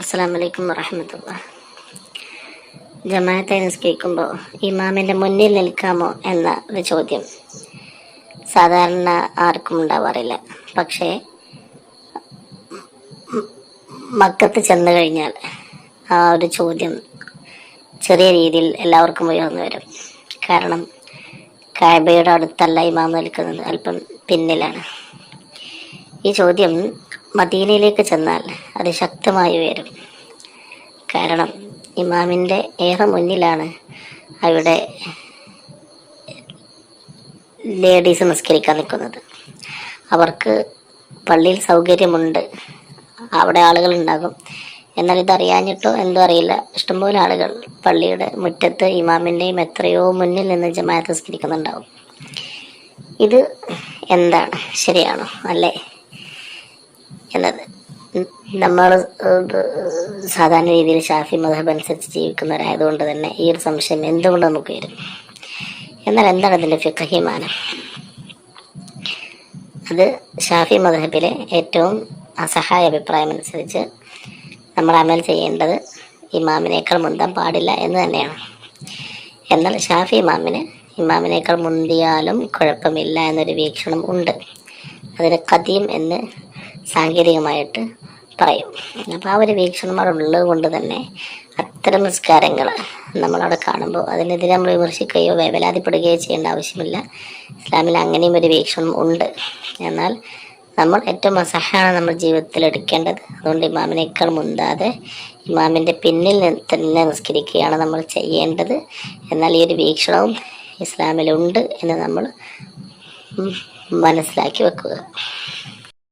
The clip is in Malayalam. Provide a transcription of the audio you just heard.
അസ്സാം വലൈക്കും വറഹമത്തുള്ള. ജമാഅത്തെ നിസ്കരിക്കുമ്പോൾ ഇമാമിന്റെ മുന്നിൽ നിൽക്കാമോ എന്ന ഒരു ചോദ്യം. സാധാരണ ആർക്കും ഉണ്ടാവാറില്ല. പക്ഷേ മക്കത്ത് ചെന്ന് കഴിഞ്ഞാൽ ആ ഒരു ചോദ്യം ചെറിയ രീതിയിൽ എല്ലാവർക്കും ഉയർന്നു വരും. കാരണം കായബയുടെ അടുത്തല്ല ഇമാം നിൽക്കുന്നത് അല്പം പിന്നിലാണ്. ഈ ചോദ്യം മദീനയിലേക്ക് ചെന്നാൽ അത് ശക്തമായി ഉയരും. കാരണം ഇമാമിന്റെ ഏറെ മുന്നിലാണ് അവിടെ ലേഡീസ് നിസ്കരിക്കാൻ നിൽക്കുന്നത്. അവർക്ക് പള്ളിയിൽ സൗകര്യമുണ്ട്. അവിടെ ആളുകൾ ഉണ്ടാകും എന്നാൽ ഇതറിയാഞ്ഞിട്ടോ എന്തോ അറിയില്ല. ഇഷ്ടംപോലെ ആളുകൾ പള്ളിയുടെ മുറ്റത്ത് ഇമാമിന്റെയും എത്രയോ മുന്നിൽ നിന്ന് ജമാഅത്ത് നിസ്കരിക്കുന്നുണ്ടാവും ഇത് എന്താണ്? ശരിയാണോ? അല്ലേ? എന്നത് നമ്മൾ സാധാരണ രീതിയിൽ ഷാഫി മതഹബ് അനുസരിച്ച് ജീവിക്കുന്നവരായതുകൊണ്ട് തന്നെ ഈ ഒരു സംശയം എന്തുകൊണ്ട് നമുക്ക് വരും? എന്നാൽ എന്താണ് അതിന്റെ ഫിഖഹിമാനം അത് ഷാഫി മതഹബിലെ ഏറ്റവും അസഹായ അഭിപ്രായം അനുസരിച്ച് നമ്മൾ അമൽ ചെയ്യേണ്ടത് ഇമാമിനേക്കാൾ മുന്താൻ പാടില്ല എന്ന് തന്നെയാണ്. എന്നാൽ ഷാഫി ഇമാമിന് ഇമാമിനേക്കാൾ മുന്തിയാലും കുഴപ്പമില്ല എന്നൊരു വീക്ഷണം ഉണ്ട്. അതിന് കദീം എന്ന് സാങ്കേതികമായിട്ട് പറയും. അപ്പോൾ ആ ഒരു വീക്ഷണം അവിടെ ഉള്ളത് കൊണ്ട് തന്നെ അത്തരം നിസ്കാരങ്ങൾ നമ്മളവിടെ കാണുമ്പോൾ അതിനെതിരെ നമ്മൾ വിമർശിക്കുകയോ വേവലാതിപ്പെടുകയോ ചെയ്യേണ്ട ആവശ്യമില്ല. ഇസ്ലാമിൽ അങ്ങനെയും ഒരു വീക്ഷണം ഉണ്ട്. എന്നാൽ നമ്മൾ ഏറ്റവും അസഹ്യമാണ് നമ്മൾ ജീവിതത്തിൽ എടുക്കേണ്ടത്. അതുകൊണ്ട് ഇമാമിനേക്കാൾ മുന്താതെ ഇമാമിന്റെ പിന്നിൽ തന്നെ നിസ്കരിക്കുകയാണ് നമ്മൾ ചെയ്യേണ്ടത്. എന്നാൽ ഈ ഒരു വീക്ഷണവും ഇസ്ലാമിലുണ്ട് എന്ന് നമ്മൾ മനസ്സിലാക്കി വെക്കുക.